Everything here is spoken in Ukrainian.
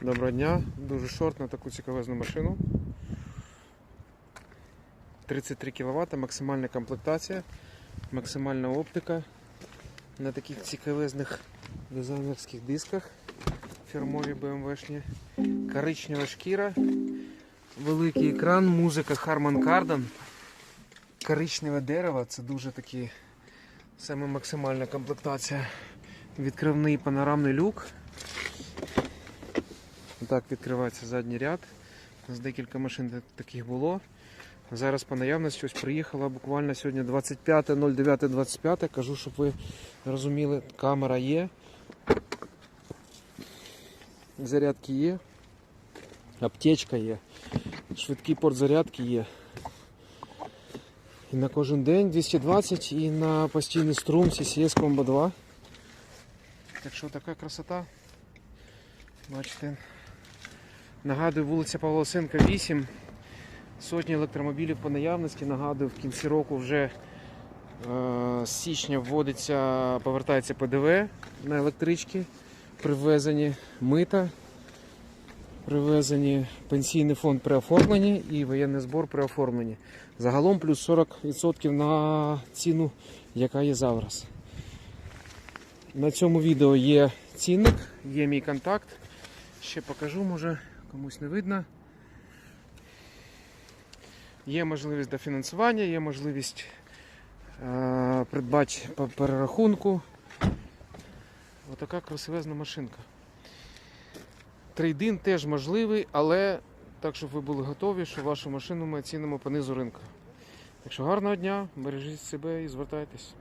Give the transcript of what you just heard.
Доброго дня, дуже шорт на таку цікавезну машину. 33 кВт, максимальна комплектація, максимальна оптика на таких цікавезних дизайнерських дисках. Фірмові BMW-шні. Коричнева шкіра, великий екран, музика Harman Kardon. Коричневе дерево це дуже такі саме максимальна комплектація. Відкривний панорамний люк. Так відкривається задній ряд. У нас декілька машин таких було. Зараз по наявності ось приїхала буквально сьогодні 25.09.25. Кажу, щоб ви розуміли, камера є. Зарядки є. Аптечка є. Швидкий порт зарядки є. І на кожен день 220 і на постійний струм CCS Combo 2. Так що така красота. Бачите. Нагадую, вулиця Павла Лосенка 8. Сотні електромобілів по наявності. Нагадую, в кінці року вже е, з січня вводиться, повертається ПДВ на електрички, привезені мита, привезені пенсійний фонд при оформленні і воєнний збор при оформленні. Загалом плюс 40% на ціну, яка є зараз. На цьому відео є цінник, є мій контакт. Ще покажу, може комусь не видно. Є можливість дофінансування, є можливість е, придбати по перерахунку. Отака красивезна машинка. Трейдин теж можливий, але так, щоб ви були готові, що вашу машину ми оцінимо по низу ринку. Так що гарного дня, бережіть себе і звертайтесь.